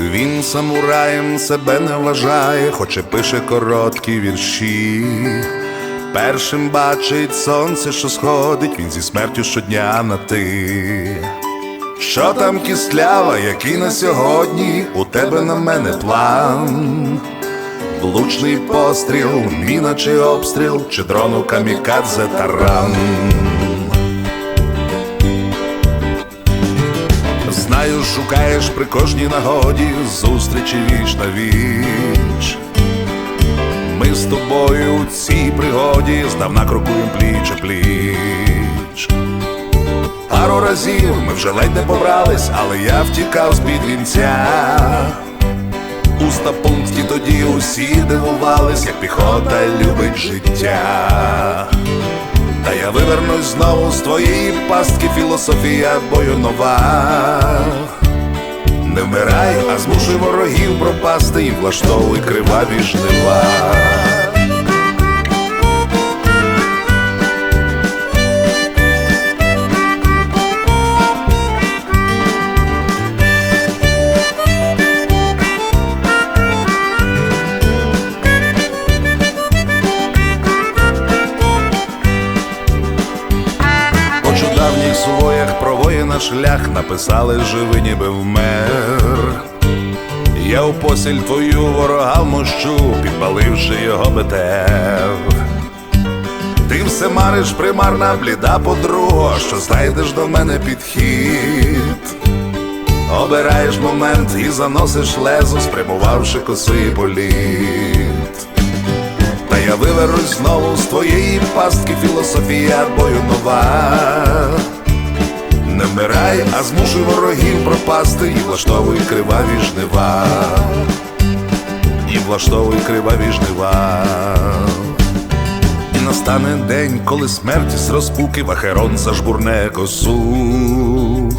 Він самураєм себе не вважає, хоч і пише короткі вірші. Першим бачить сонце, що сходить, він зі смертю щодня на ти. Що там кістлява, який на сьогодні у тебе на мене план? Влучний постріл, міна чи обстріл, чи дрону камікадзе таран. Знаю, шукаєш при кожній нагоді зустрічі віч на віч. Ми з тобою у цій пригоді здавна крокуєм пліч о пліч. Пару разів ми вже ледь не побрались, але я втікав з під вінця. У стапункті тоді усі дивувались, як піхота любить життя. Та я вивернусь знову з твоєї пастки, філософія бою нова. Не вмирай, а змушуй ворогів пропасти і влаштовуй криваві жнива. Своях про воїна шлях написали живи, ніби вмер. Я у посіль твою ворога мощу, підпаливши його БТР. Ти все мариш, примарна, бліда подруга, що знайдеш до мене підхід. Обираєш момент і заносиш лезо, спрямувавши косий політ. Та я вивернусь знову з твоєї пастки, філософія бою нова. Не вмирай, а змушуй ворогів пропасти і влаштовуй криваві жнива. І влаштовуй криваві жнива. І настане день, коли смерть з розпуки вахерон зажбурне косу.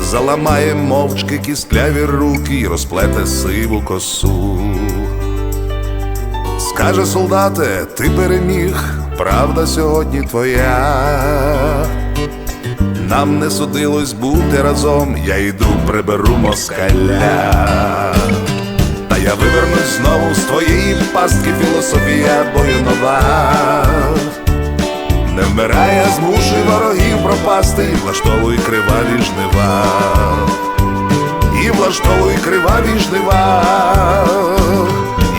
Заламає мовчки кістляві руки і розплете сиву косу. Скаже солдате, ти переміг, правда сьогодні твоя. Нам не судилось бути разом, я йду, приберу москаля. Та я вивернусь знову з твоєї пастки, філософія бою нова. Не вмирай, а змушуй ворогів пропасти і влаштовуй криваві жнива. І влаштовуй криваві жнива.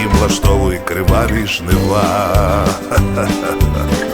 І влаштовуй криваві жнива.